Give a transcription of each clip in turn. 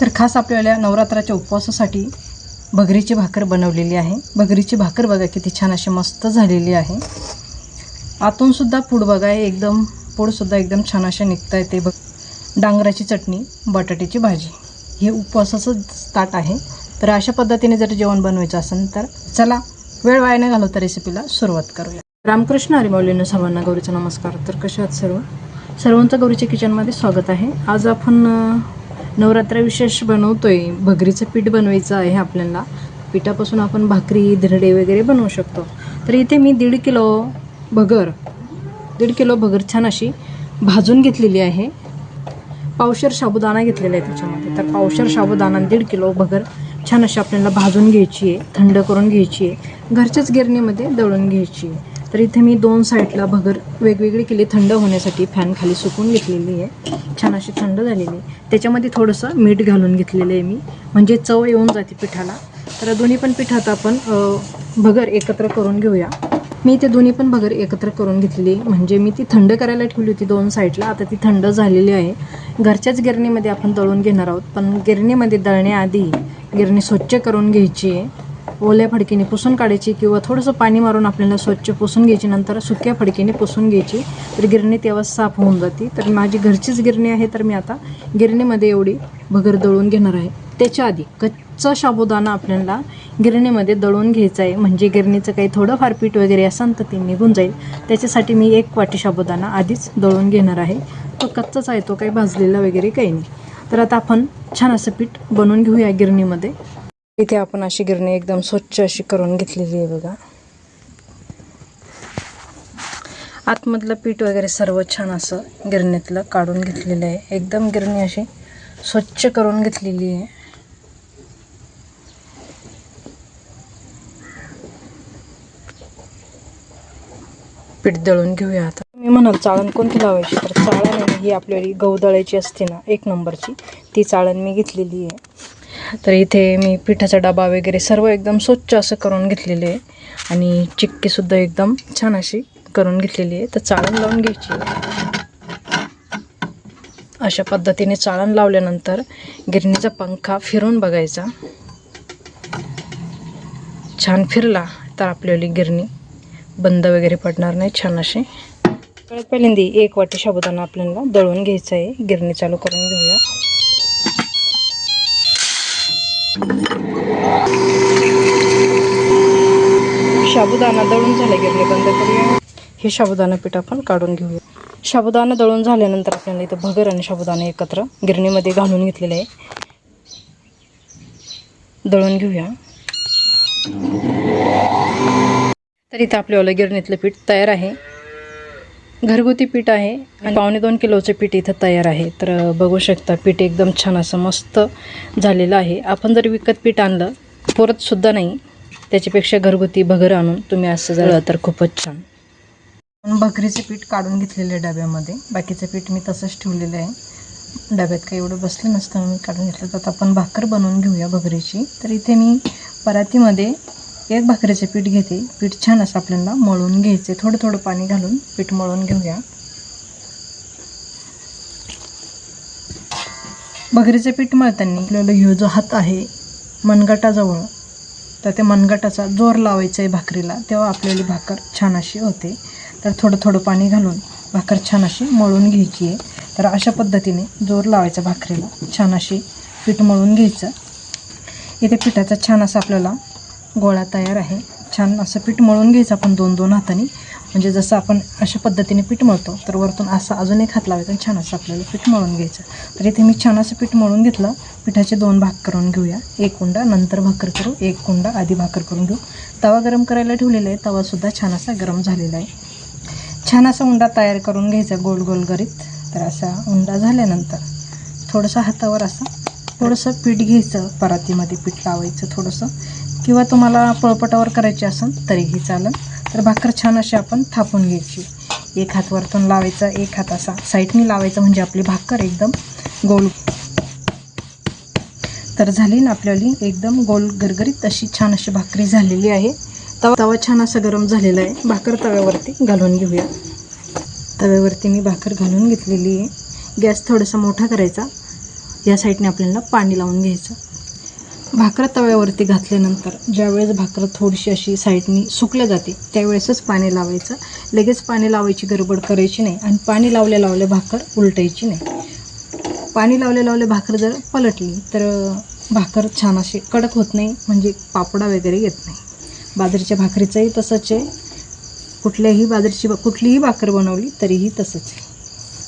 तर खास आपल्याला नवरात्राच्या उपवासासाठी भगरीची भाकर बनवलेली आहे. भगरीची भाकर बघा किती छान अशी मस्त झालेली आहे. आतूनसुद्धा पूड बघा एकदम पूडसुद्धा एकदम छान असे निघता येते बघ. डांगराची चटणी बटाट्याची भाजी. हे उपवासाचं ताट आहे. तर अशा पद्धतीने जर जेवण बनवायचं असेल तर चला वेळ वाया न घालवता रेसिपीला सुरुवात करूया. रामकृष्ण हरिमौलीनं सर्वांना गौरीचा नमस्कार. तर कशा आहात सर्व? सर्वांचं गौरीच्या किचनमध्ये स्वागत आहे. आज आपण नवरात्र विशेष बनवतोय. भगरीचं पीठ बनवायचं आहे आपल्याला. पिठापासून आपण भाकरी धिरडे वगैरे बनवू शकतो. तर इथे मी दीड किलो भगर दीड किलो भगर छान अशी भाजून घेतलेली आहे. पावशर साबुदाणा घेतलेला आहे त्याच्यामध्ये. तर पावशर साबुदाणा दीड किलो भगर छान अशी आपल्याला भाजून घ्यायची आहे थंड करून घ्यायची आहे. घरच्याच गिरणीमध्ये दळून घ्यायची आहे. तर इथे मी दोन साईडला भगर वेगवेगळी केली थंड होण्यासाठी फॅन खाली सुकून घेतलेली आहे. छान अशी थंड झालेली आहे. त्याच्यामध्ये थोडंसं मीठ घालून घेतलेलं आहे मी. म्हणजे चव येऊन जाते पिठाला. तर दोन्ही पण पिठात आपण भगर एकत्र करून घेऊया. मी ते दोन्ही पण भगर एकत्र करून घेतली म्हणजे मी ती थंड करायला ठेवली होती दोन साईडला. आता ती थंड झालेली आहे. घरच्याच गिरणीमध्ये आपण दळून घेणार आहोत. पण गिरणीमध्ये दळण्याआधी गिरणी स्वच्छ करून घ्यायची आहे. ओल्या फडकीने पुसून काढायची किंवा थोडंसं पाणी मारून आपल्याला स्वच्छ पुसून घ्यायची नंतर सुक्या फडकीने पुसून घ्यायची तर गिरणी तेव्हा साफ होऊन जाते. तर माझी घरचीच गिरणी आहे तर मी आता गिरणीमध्ये एवढी भगर दळून घेणार आहे. त्याच्या आधी कच्चा साबुदाणा आपल्याला गिरणीमध्ये दळून घ्यायचा आहे. म्हणजे गिरणीचं काही थोडंफार पीठ वगैरे असेल तर ते निघून जाईल. त्याच्यासाठी मी एक वाटी साबुदाणा आधीच दळून घेणार आहे. तो कच्चाच आहे तो काही भाजलेला वगैरे काही नाही. तर आता आपण छान असं पीठ बनवून घेऊया गिरणीमध्ये. इथे आपण अशी गिरणी एकदम स्वच्छ अशी करून घेतलेली आहे बघा. आतमधलं पीठ वगैरे सर्व छान असं गिरणीतलं काढून घेतलेलं आहे. एकदम गिरणी अशी स्वच्छ करून घेतलेली आहे. पीठ दळून घेऊया आता. मी म्हणाल चाळण कोणती लावायची? तर चाळण आहे ही आपल्याला गहू दळायची असते ना एक नंबरची. ती चाळण मी घेतलेली आहे. तर इथे मी पिठाचा डबा वगैरे सर्व एकदम स्वच्छ असं करून घेतलेले आहे. आणि चिक्कीसुद्धा एकदम छान अशी करून घेतलेली आहे. तर चाळण लावून घ्यायची अशा पद्धतीने चाळण लावल्यानंतर गिरणीचा पंखा फिरून बघायचा. छान फिरला तर आपल्याली गिरणी बंद वगैरे पडणार नाही छान असे पहिल्यांदा एक वाटी साबुदाणा आपल्याला दळून घ्यायचं आहे. गिरणी चालू करून घेऊया. साबुदाणा दळून झाला गिरणी बंद करूया? हे साबुदाणा पीठ आपण काढून घेऊया. साबुदाणा दळून झाल्यानंतर आपल्याला इथं भगर आणि साबुदाणा एकत्र गिरणीमध्ये घालून घेतलेले आहे. दळून घेऊया. तर इथं आपल्याला गिरणीतलं पीठ तयार आहे. घरगुती पीठ आहे आणि पावणे दोन किलोचं पीठ इथं तयार आहे. तर बघू शकता पीठ एकदम छान असं मस्त झालेलं आहे. आपण जर विकत पीठ आणलं पुरतसुद्धा नाही त्याच्यापेक्षा घरगुती भगर आणून तुम्ही असं झालं तर खूपच छान. भकरीचे पीठ काढून घेतलेलं आहे डब्यामध्ये. बाकीचं पीठ मी तसंच ठेवलेलं आहे. डब्यात काही एवढं बसलं नसतं मी काढून घेतलं. तर आपण भाकर बनवून घेऊया भगरीची तर इथे मी परातीमध्ये एक भाकरीचे पीठ घेते. पीठ छान असं आपल्याला मळून घ्यायचे. थोडं थोडं पाणी घालून पीठ मळून घेऊया. भगरीचे पीठ मळताना आपल्याला ह्यो जो हात आहे मनगटाजवळ तर त्या मनगटाचा जोर लावायचा आहे भाकरीला तेव्हा आपल्याला भाकर छान अशी होते. तर थोडं थोडं पाणी घालून भाकर छान अशी मळून घ्यायची आहे. तर अशा पद्धतीने जोर लावायचा भाकरीला छान अशी पीठ मळून घ्यायचं. इथे पिठाचा छान असा आपल्याला गोळा तयार आहे. छान असं पीठ मळून घ्यायचं आपण दोन दोन हाताने. म्हणजे जसं आपण अशा पद्धतीने पीठ मळतो तर वरतून असं अजून एक हात लावायचा आणि छान असं आपल्याला पीठ मळून घ्यायचं. तर इथे मी छान असं पीठ मळून घेतलं. पिठाचे दोन भाग करून घेऊया. एक कुंडा नंतर भाकर करू. एक कुंडा आधी भाकर करून घेऊ. तवा गरम करायला ठेवलेला आहे. तवासुद्धा छान असा गरम झालेला आहे. छान असा उंडा तयार करून घ्यायचा गोल गोल गरीत. तर असा उंडा झाल्यानंतर थोडंसं हातावर असा थोडंसं पीठ घ्यायचं परातीमध्ये पीठ लावायचं थोडंसं. किंवा तुम्हाला पळपटावर करायची असेल तरीही चालेल. तर भाकर छान अशी आपण थापून घ्यायची. एक हात वरतून लावायचा एक हात असा साईडनी लावायचा म्हणजे आपली भाकर एकदम गोल. तर झाली ना आपल्याली एकदम गोल गरगरीत अशी छान अशी भाकरी झालेली आहे. तवा तवा छान असा गरम झालेला आहे. भाकर तव्यावरती घालून घेऊया. तव्यावरती मी भाकर घालून घेतलेली आहे. गॅस थोडासा मोठा करायचा. या साईडने आपल्याला पाणी लावून घ्यायचं. भाकरं तव्यावरती घातल्यानंतर ज्यावेळेस भाकरं थोडीशी अशी साईडनी सुकल्या जाते त्यावेळेसच पाणी लावायचं. लगेच पाणी लावायची गडबड करायची नाही आणि पाणी लावल्या लावल्या भाकर उलटायची नाही. पाणी लावल्या लावल्या भाकर जर पलटली तर भाकर छान अशी कडक होत नाही म्हणजे पापडा वगैरे येत नाही. बाजरीच्या भाकरीचंही तसंच आहे. कुठल्याही बाजरीची कुठलीही भाकर बनवली तरीही तसंच आहे.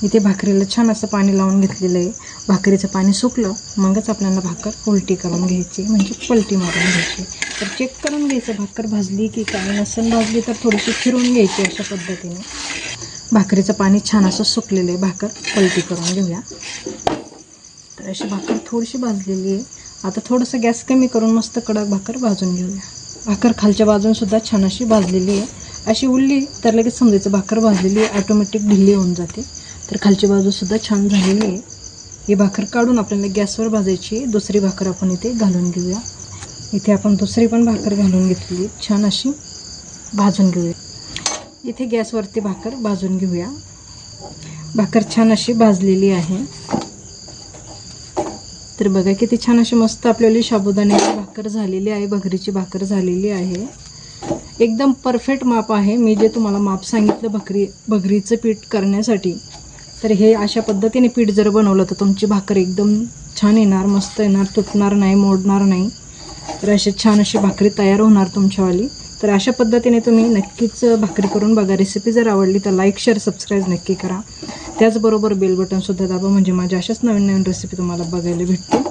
इथे भाकरीला छान असं पाणी लावून घेतलेलं आहे. भाकरीचं पाणी सुकलं मगच आपल्याला भाकर उलटी करून घ्यायची म्हणजे पलटी मारून घ्यायची. तर चेक करून घ्यायचं भाकर भाजली की काय? नसन भाजली तर थोडीशी फिरवून घ्यायची अशा पद्धतीने. भाकरीचं पाणी छान असं सुकलेलं आहे. भाकर पलटी करून घेऊया. तर अशी भाकर थोडीशी भाजलेली आहे. आता थोडंसं गॅस कमी करून मस्त कडक भाकर भाजून घेऊया. भाकर खालच्या बाजूनसुद्धा छान अशी भाजलेली आहे. अशी उरली तर लगेच समजायचं भाकर भाजलेली आहे ऑटोमॅटिक ढिल्ली होऊन जाते. तर खालची बाजूसुद्धा छान झालेली आहे. ही भाकर काढून आपल्याला गॅसवर भाजायची दुसरी भाकर आपण इथे घालून घेऊया. इथे आपण दुसरी पण भाकर घालून घेतली छान अशी भाजून घेऊया. इथे गॅसवरती भाकर भाजून घेऊया. भाकर छान अशी भाजलेली आहे. तर बघा किती छान अशी मस्त आपल्याला साबुदाण्याची भाकर झालेली आहे. भगरीची भाकर झालेली आहे. एकदम परफेक्ट माप आहे. मी जे तुम्हाला माप सांगितलं भकरी भगरीचं पीठ करण्यासाठी तर हे अशा पद्धतीने पीठ जर बनवलं तर तुमची भाकर एकदम छान येणार मस्त येणार तुटणार नाही मोडणार नाही. तर अशी छान अशी भाकरी तयार होणार तुमच्यावाली. तर अशा पद्धतीने तुम्ही नक्कीच भाकरी करून बघा. रेसिपी जर आवडली तर लाईक शेअर सबस्क्राईब नक्की करा. त्याचबरोबर बेल बटनसुद्धा दाबा. म्हणजे माझ्या अशाच नवीन नवीन रेसिपी तुम्हाला बघायला भेटतील.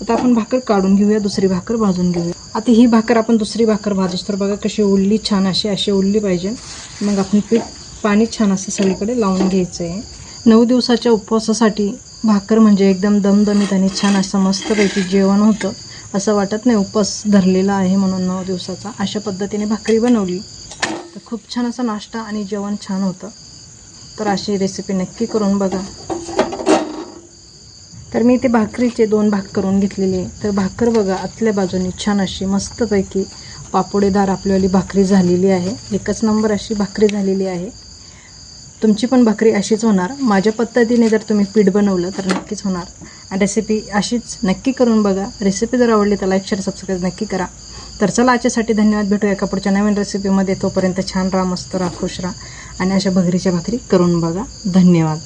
आता आपण भाकर काढून घेऊया. दुसरी भाकर भाजून घेऊया. आता ही भाकर आपण दुसरी भाकर भाजूस. तर बघा कशी उरली छान अशी अशी उरली पाहिजे. मग आपण पीठ पाणी छान असं सगळीकडे लावून घ्यायचं आहे नऊ दिवसाच्या उपवासासाठी भाकर म्हणजे एकदम दमदमीत आणि छान असं मस्तपैकी जेवण होतं. असं वाटत नाही उपवास धरलेला आहे म्हणून नऊ दिवसाचा. अशा पद्धतीने भाकरी बनवली. तर खूप छान असा नाश्ता आणि जेवण छान होतं. तर अशी रेसिपी नक्की करून बघा. तर मी इथे भाकरीचे दोन भाग करून घेतलेले आहे. तर भाकर बघा आतल्या बाजूने छान अशी मस्तपैकी पापोडेदार आपल्यावाली भाकरी झालेली आहे. एकच नंबर अशी भाकरी झालेली आहे. तुमची पण भाकरी अशीच होणार. माझ्या पद्धतीने जर तुम्ही पीठ बनवलं तर नक्कीच होणार. आणि रेसिपी अशीच नक्की करून बघा. रेसिपी जर आवडली तर लाईक शेअर सबस्क्राईब नक्की करा. तर चला आजच्यासाठी धन्यवाद. भेटूया एका पुढच्या नवीन रेसिपीमध्ये तोपर्यंत छान राहा मस्त राहा खुश राहा. आणि अशा भगरीच्या भाकरी करून बघा. धन्यवाद.